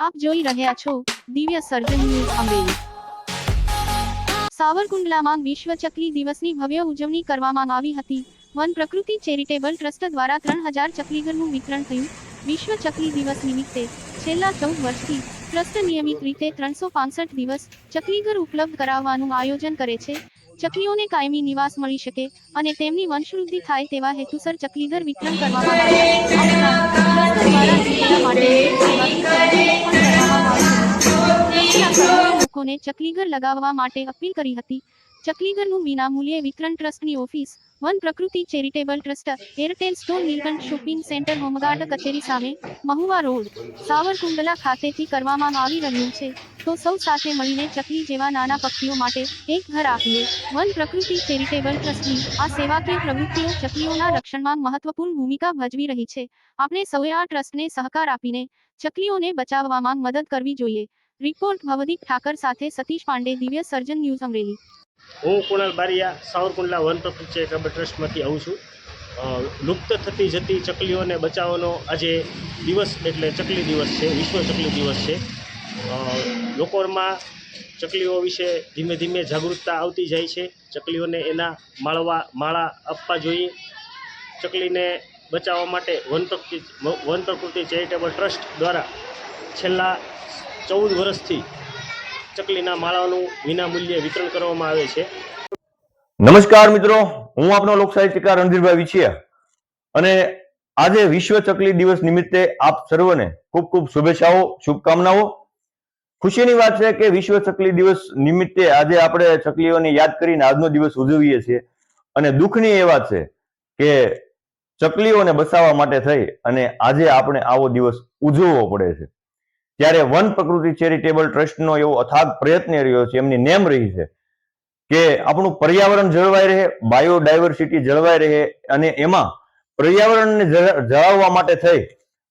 આપ જોઈ રહ્યા છો દિવ્ય સર્જન ન્યૂઝ અમરેલી સાવરકુંડલામાં વિશ્વ ચકલી દિવસની ભવ્ય ઉજવણી કરવામાં આવી હતી. વન પ્રકૃતિ ચેરિટેબલ ટ્રસ્ટ દ્વારા ત્રણ હજાર ચકલીઘરનું વિતરણ થયું. વિશ્વ ચકલી દિવસ નિમિત્તે છેલ્લા ચૌદ વર્ષથી ટ્રસ્ટ નિયમિત રીતે ત્રણસો દિવસ ચકલીઘર ઉપલબ્ધ કરાવવાનું આયોજન કરે છે. ચકલીઓને કાયમી નિવાસ મળી શકે અને તેમની વંશવૃદ્ધિ થાય તેવા હેતુસર ચકલીઘર વિતરણ કરવામાં આવે લોકોને ચકલીઘર લગાવવા માટે અપીલ કરી હતી. ચકલીઘરનું વિનામૂલ્યે વિતરણ ટ્રસ્ટની office Van Prakruti charitable trust Airtel store Nilkanth shopping centre home guard કચેરી સામે મહુવા રોડ સાવરકુંડલા ખાતેથી કરવામાં આવી રહ્યું છે. તો સૌ સાથે મળીને ચકલી જેવા નાના પક્ષીઓ માટે એક ઘર આપીએ. વન પ્રકૃતિ ચેરિટેબલ ટ્રસ્ટની આ સેવાકીય પ્રવૃત્તિઓ ચકલીઓના રક્ષણમાં મહત્વપૂર્ણ ભૂમિકા ભજવી રહી છે. આપણે સૌએ આ ટ્રસ્ટને સહકાર આપીને ચકલીઓને બચાવવામાં મદદ કરવી જોઈએ. રિપોર્ટ ભવદીપ ઠાકર સાથે સતીશ પાંડે, દિવ્ય સર્જન ન્યૂઝ અમરેલી. હું કુણાલ બારિયા, સાવરકુંડલા વન પ્રકૃતિ ચેરિટેબલ ટ્રસ્ટમાંથી આવું છું. લુપ્ત થતી જતી ચકલીઓને બચાવવાનો આજે દિવસ એટલે ચકલી દિવસ છે, વિશ્વ ચકલી દિવસ છે. લોકોમાં ચકલીઓ વિશે ધીમે ધીમે જાગૃતતા આવતી જાય છે. ચકલીઓને એના માળવા, માળા આપવા જોઈએ. ચકલીને બચાવવા માટે વન પ્રકૃતિ વન પ્રકૃતિ ચેરિટેબલ ટ્રસ્ટ દ્વારા છેલ્લા ચૌદ વર્ષથી ચકલીના માળાનું વિનામૂલ્યે વિતરણ કરવામાં આવે છે. નમસ્કાર મિત્રો, હું આપનો લોકસાહિત્યકાર રણધીરભાઈ વિછિયા. અને આજે વિશ્વ ચકલી દિવસ નિમિત્તે આપ સર્વને ખૂબ ખૂબ શુભેચ્છાઓ, શુભકામનાઓ. ખુશીની વાત છે કે વિશ્વ ચકલી દિવસ નિમિત્તે આજે આપણે ચકલીઓને યાદ કરીને આજનો દિવસ ઉજવીએ છીએ. અને દુઃખની એ વાત છે કે ચકલીઓને બચાવવા માટે થઈ અને આજે આપણે આવો દિવસ ઉજવવો પડે છે. ત્યારે વન પ્રકૃતિ ચેરિટેબલ ટ્રસ્ટનો એવો અથાગ પ્રયત્ન રહ્યો છે, એમની નેમ રહી છે કે આપણું પર્યાવરણ જળવાઈ રહે, બાયોડાયવર્સિટી જળવાઈ રહે અને એમાં પર્યાવરણને જળાવવા માટે થઈ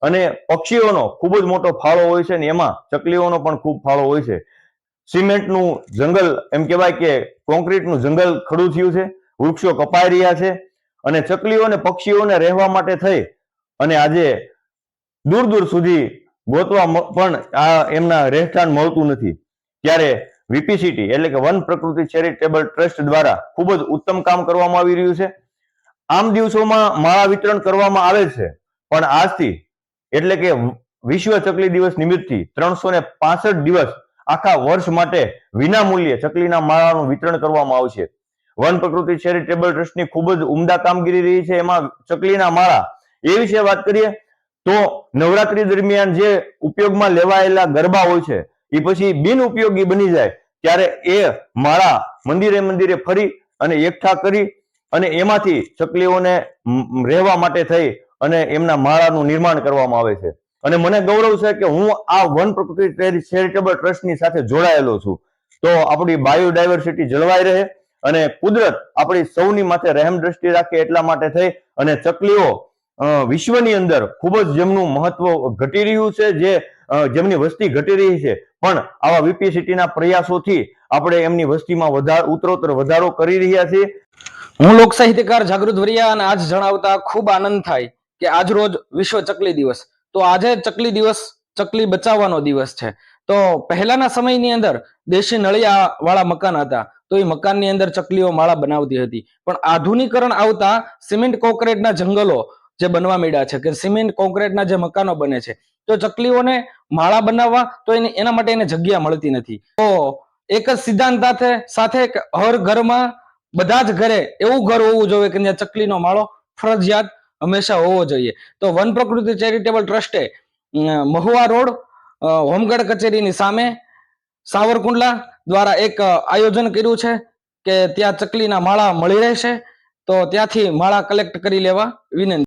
અને પક્ષીઓનો ખૂબ જ મોટો ફાળો હોય છે અને એમાં ચકલીઓનો પણ ખૂબ ફાળો હોય છે. સિમેન્ટનું જંગલ, એમ કહેવાય કે કોન્ક્રીટનું જંગલ ખડું થયું છે, વૃક્ષો કપાઈ રહ્યા છે અને ચકલીઓ અને પક્ષીઓને રહેવા માટે થઈ અને આજે દૂર દૂર સુધી ગોતવા પણ આ એમના રહેઠાણ મળતું નથી. ત્યારે વીપીસીટી એટલે કે વન પ્રકૃતિ ચેરિટેબલ ટ્રસ્ટ દ્વારા ખૂબ જ ઉત્તમ કામ કરવામાં આવી રહ્યું છે. આમ દિવસોમાં માળા વિતરણ કરવામાં આવે છે, પણ આજથી એટલે કે વિશ્વ ચકલી દિવસ નિમિત્તથી ત્રણસો ને પાસઠ દિવસ આખા વર્ષ માટે વિના મૂલ્યે ચકલીના માળાનું વિતરણ કરવામાં આવશે. વન પ્રકૃતિ ચેરિટેબલ ટ્રસ્ટની ખૂબ જ ઉમદા કામગીરી રહી છે એમાં ચકલીના માળા. એ વિશે વાત કરીએ તો નવરાત્રી દરમિયાન જે ઉપયોગમાં લેવાયેલા ગરબા હોય છે, એ પછી બિન ઉપયોગી બની જાય, ત્યારે એ માળા મંદિરે મંદિરે ફરી અને એકઠા કરી અને એમાંથી ચકલીઓને રહેવા માટે થઈ અને એમના માળાનું નિર્માણ કરવામાં આવે છે. અને મને ગૌરવ છે કે હું આ વન પ્રકૃતિ ચેરિટેબલ ટ્રસ્ટની સાથે જોડાયેલો છું. તો આપણી બાયોડાયવર્સિટી જળવાઈ રહે અને કુદરત આપણી સૌની માથે રહેમ દ્રષ્ટિ રાખે એટલા માટે થઈ અને ચકલીઓ વિશ્વની અંદર ખૂબ જ જેમનું મહત્વ ઘટી રહ્યું છે, જે જેમની વસ્તી ઘટી રહી છે. પણ આવા વીપીસીટીના પ્રયાસોથી આપણે એમની વસ્તીમાં વધારે, ઉત્તરોત્તર વધારો કરી રહ્યા છીએ. હું લોક સાહિત્યકાર જાગૃત વરિયા અને આજ જણાવતા ખૂબ આનંદ થાય કે આજ રોજ વિશ્વ ચકલી દિવસ. તો આજે ચકલી દિવસ, ચકલી બચાવવાનો દિવસ છે. તો પહેલાના સમયની અંદર દેશી નળિયા વાળા મકાન હતા. તો એ મકાનની અંદર ચકલીઓ માળા બનાવતી હતી. પણ આધુનિકરણ આવતા સિમેન્ટ કોન્ક્રીટના જંગલો જે બનવા માંડ્યા છે, કે સિમેન્ટ કોન્ક્રીટના જે મકાનો બને છે, તો ચકલીઓને માળા બનાવવા તો એને, એના માટે એને જગ્યા મળતી નથી. તો એક જ સિદ્ધાંત સાથે સાથે હર ઘરમાં બધા જ ઘરે એવું ઘર હોવું જોઈએ કે જ્યાં ચકલીનો માળો ફરજિયાત હંમેશા હોવો જોઈએ. તો વન પ્રકૃતિ ચેરિટેબલ ટ્રસ્ટે મહુવા રોડ હોમગઢ કચેરીની સામે સાવરકુંડલા દ્વારા એક આયોજન કર્યું છે કે ત્યાં ચકલીના માળા મળી રહેશે. તો ત્યાંથી માળા કલેક્ટ કરી લેવા વિનંતી.